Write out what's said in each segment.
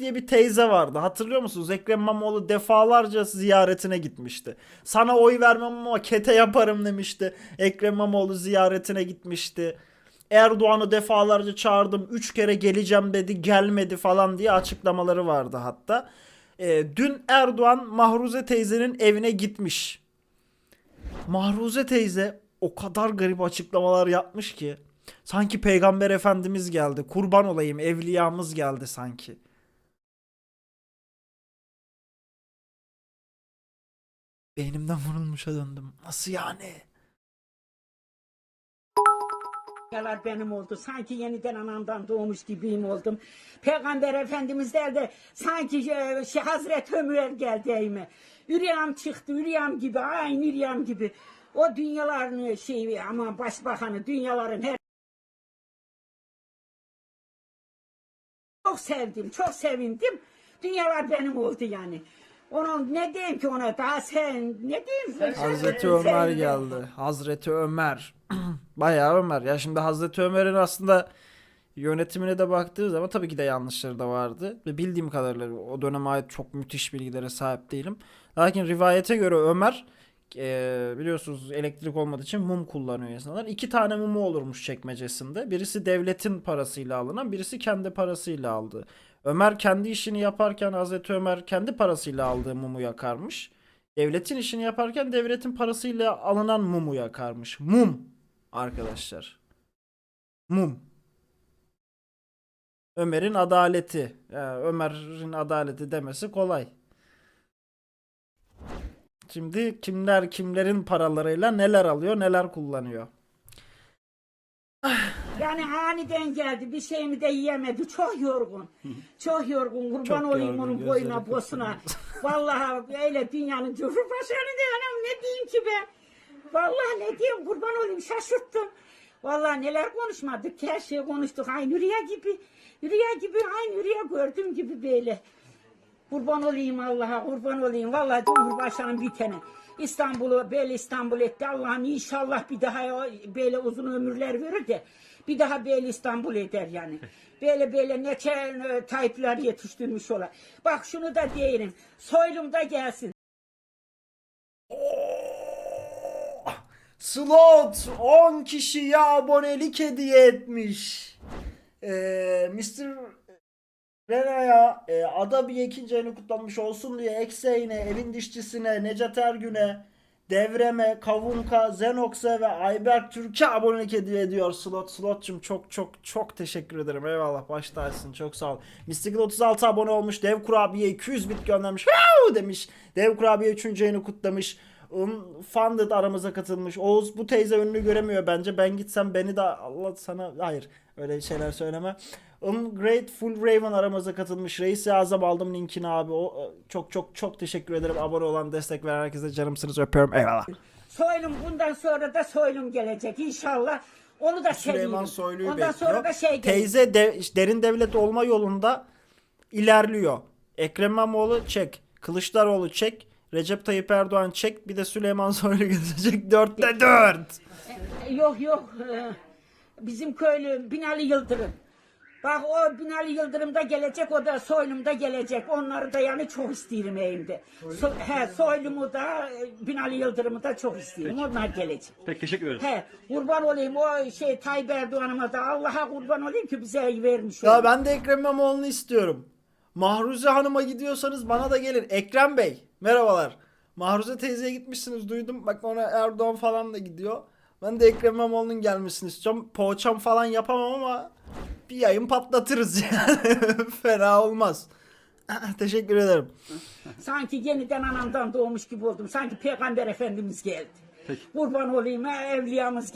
diye bir teyze vardı. Hatırlıyor musunuz? Ekrem İmamoğlu defalarca ziyaretine gitmişti. Sana oy vermem ama kete yaparım demişti. Ekrem İmamoğlu ziyaretine gitmişti. Erdoğan'ı defalarca çağırdım. Üç kere geleceğim dedi. Gelmedi falan diye açıklamaları vardı hatta. Ee, dün Erdoğan Mahruze teyzenin evine gitmiş. Mahruze teyze o kadar garip açıklamalar yapmış ki. Sanki peygamber efendimiz geldi. Kurban olayım evliyamız geldi sanki. Beynimden vurulmuşa döndüm. Nasıl yani? Yalar benim oldu. Sanki yeniden anamdan doğmuş gibiyim oldum. Peygamber Efendimiz derdi sanki e, şey, Hazreti Ömer geldi. Üryam çıktı, üryam gibi, aynı üryam gibi. O dünyaların şeyi ama başbakanı, dünyaların her çok sevdim, çok sevindim. Dünyalar benim oldu yani. Onun ne diyeyim ki ona daha sen ne diyeyim? Hazreti Sen- Ömer sen- geldi. Hazreti Ömer. Bayağı Ömer. Ya şimdi Hazreti Ömer'in aslında yönetimine de baktığı zaman tabii ki de yanlışları da vardı. Ve bildiğim kadarıyla o döneme ait çok müthiş bilgilere sahip değilim. Lakin rivayete göre Ömer e, biliyorsunuz elektrik olmadığı için mum kullanıyor insanlar. İki tane mumu olurmuş çekmecesinde. Birisi devletin parasıyla alınan, birisi kendi parasıyla aldığı. Ömer kendi işini yaparken Hazreti Ömer kendi parasıyla aldığı mumu yakarmış. Devletin işini yaparken devletin parasıyla alınan mumu yakarmış. Mum arkadaşlar. Mum. Ömer'in adaleti. Ya Ömer'in adaleti demesi kolay. Şimdi kimler kimlerin paralarıyla neler alıyor neler kullanıyor. Yani aniden geldi bir şeyimi de yiyemedi. Çok yorgun. Çok yorgun. Kurban Çok olayım yorgun, onun gözleri boyuna kıpkırmızı. bosuna. Vallahi öyle dünyanın cumhurbaşkanı anam ne diyeyim ki ben. Vallahi ne diyeyim kurban olayım şaşırttım. Vallahi neler konuşmadık her şeyi konuştuk. Aynı rüya gibi. Rüya gibi aynı rüya gördüğüm gibi böyle. Kurban olayım Allah'a, kurban olayım. Vallahi Cumhurbaşkanı bitene. İstanbul'u böyle İstanbul etti. Allah'ım inşallah bir daha böyle uzun ömürler verir de bir daha böyle İstanbul eder yani. Böyle böyle neçe e, Tayyipler yetiştirmiş ola. Bak şunu da diyelim. Soylum da gelsin. Oh! Slot 10 kişiye abonelik hediye etmiş. Ee, Mr. Rena'ya e, ada bir ikinci ayını kutlanmış olsun diye Ekseyne, Evin Dişçisine, Necat Ergün'e, Devreme, Kavunka, Zenox'e ve Ayberk Türk'e abonelik hediye ediyor Slot. Slot'cum çok çok çok teşekkür ederim. Eyvallah baş tacısın. Çok sağ ol. Mystical 36 abone olmuş. Dev Kurabiye 200 bit göndermiş. Wow! demiş. Dev Kurabiye 3. ayını kutlamış. Um, Funded aramıza katılmış. Oğuz bu teyze önünü göremiyor bence. Ben gitsem beni de Allah sana hayır öyle şeyler söyleme. Um, Grateful Raven aramıza katılmış. Reis-i Azam aldım linkini abi. O, çok çok çok teşekkür ederim. Abone olan destek veren herkese canımsınız öpüyorum. Eyvallah. Soylum bundan sonra da soylum gelecek inşallah. Onu da Süleyman. Soylu'yu Ondan bekliyor. sonra da şey gelecek. Teyze de, derin devlet olma yolunda ilerliyor. Ekrem İmamoğlu çek. Kılıçdaroğlu çek. Recep Tayyip Erdoğan çek. Bir de Süleyman Soylu gelecek. Dörtte dört. Yok yok. Ee, Bizim köylü Binali Yıldırım. Bak o Binali Yıldırım da gelecek, o da Soylum da gelecek. Onları da yani çok isterim evimde. So, he, Soylum'u da e, Binali Yıldırım'ı da çok isterim. Onlar gelecek. Peki teşekkür ederiz. He, kurban olayım o şey Tayyip Erdoğan'ıma da Allah'a kurban olayım ki bize vermiş. Ya onu. ben de Ekrem İmamoğlu'nu istiyorum. Mahruze Hanım'a gidiyorsanız bana da gelin. Ekrem Bey merhabalar. Mahruze teyzeye gitmişsiniz duydum. Bak ona Erdoğan falan da gidiyor. Ben de Ekrem İmamoğlu'nun gelmesini istiyorum. Poğaçam falan yapamam ama bir yayın patlatırız yani. Fena olmaz. Teşekkür ederim. Sanki yeniden anamdan doğmuş gibi oldum. Sanki Peygamber Efendimiz geldi. Peki. Kurban olayım evliyamız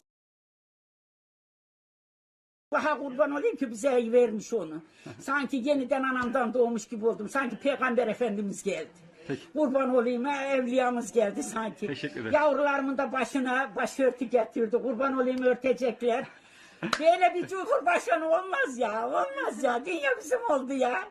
Allah'a kurban olayım ki bize vermiş onu. Sanki yeniden anamdan doğmuş gibi oldum. Sanki Peygamber Efendimiz geldi. Peki. Kurban olayım ha, evliyamız geldi sanki. Teşekkür ederim. Yavrularımın da başına başörtü getirdi. Kurban olayım örtecekler. Böyle bir cumhurbaşkanı olmaz ya. Olmaz ya. Dünya bizim oldu ya.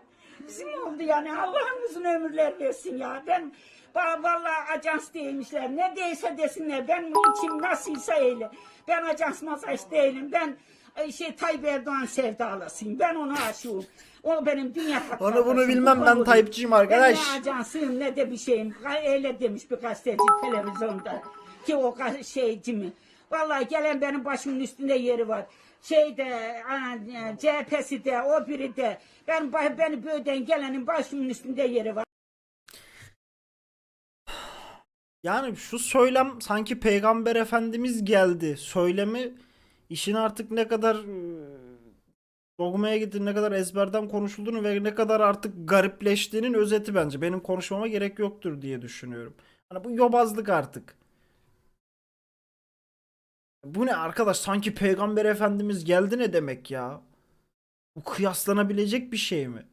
Bizim oldu yani. Allah'ın uzun ömürler versin ya. Ben vallahi ajans değilmişler. Ne değilse desinler. Ben için nasılsa öyle. Ben ajans masaj değilim. Ben e, şey Tayyip Erdoğan sevdalısıyım. Ben ona aşığım. O benim dünya Onu bunu bilmem ben Tayyipçiyim arkadaş. Ben ne ajansıyım ne de bir şeyim. Öyle demiş bir gazeteci televizyonda. Ki o ga- şeyci mi? Vallahi gelen benim başımın üstünde yeri var. Şeyde, e, CHP'si de, o biri de. Ben, beni böğden gelenin başımın üstünde yeri var. Yani şu söylem sanki peygamber efendimiz geldi. Söylemi işin artık ne kadar e, dogmaya gitti, ne kadar ezberden konuşulduğunu ve ne kadar artık garipleştiğinin özeti bence. Benim konuşmama gerek yoktur diye düşünüyorum. Hani bu yobazlık artık. Bu ne arkadaş sanki peygamber efendimiz geldi ne demek ya? Bu kıyaslanabilecek bir şey mi?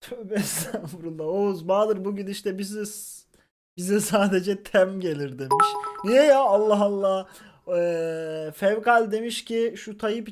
Tövbe estağfurullah. Oğuz Bahadır bugün işte bize bize sadece tem gelir demiş. Niye ya Allah Allah. Ee, Fevkal demiş ki şu Tayyip için